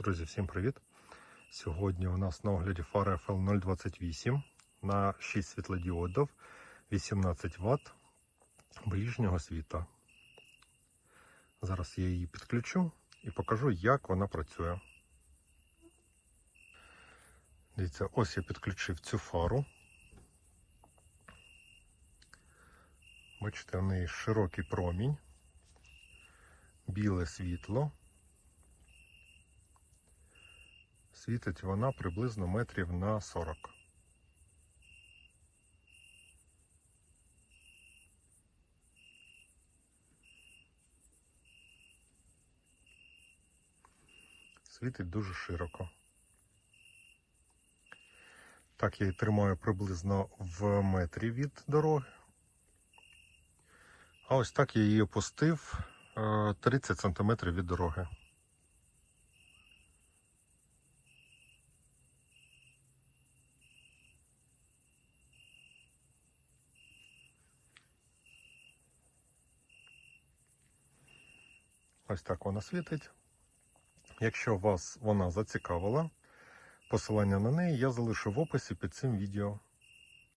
Друзі, всім привіт! Сьогодні у нас на огляді фара FL 028 на 6 світлодіодів 18 Вт ближнього світа. Зараз я її підключу і покажу, як вона працює. Дивіться, ось я підключив цю фару. Бачите, в неї широкий промінь, біле світло. Світить вона приблизно метрів на 40. Світить дуже широко. Так, я її тримаю приблизно в метрі від дороги. А ось так я її опустив е, 30 см від дороги. Ось так вона світить. Якщо вас вона зацікавила, посилання на неї я залишу в описі під цим відео.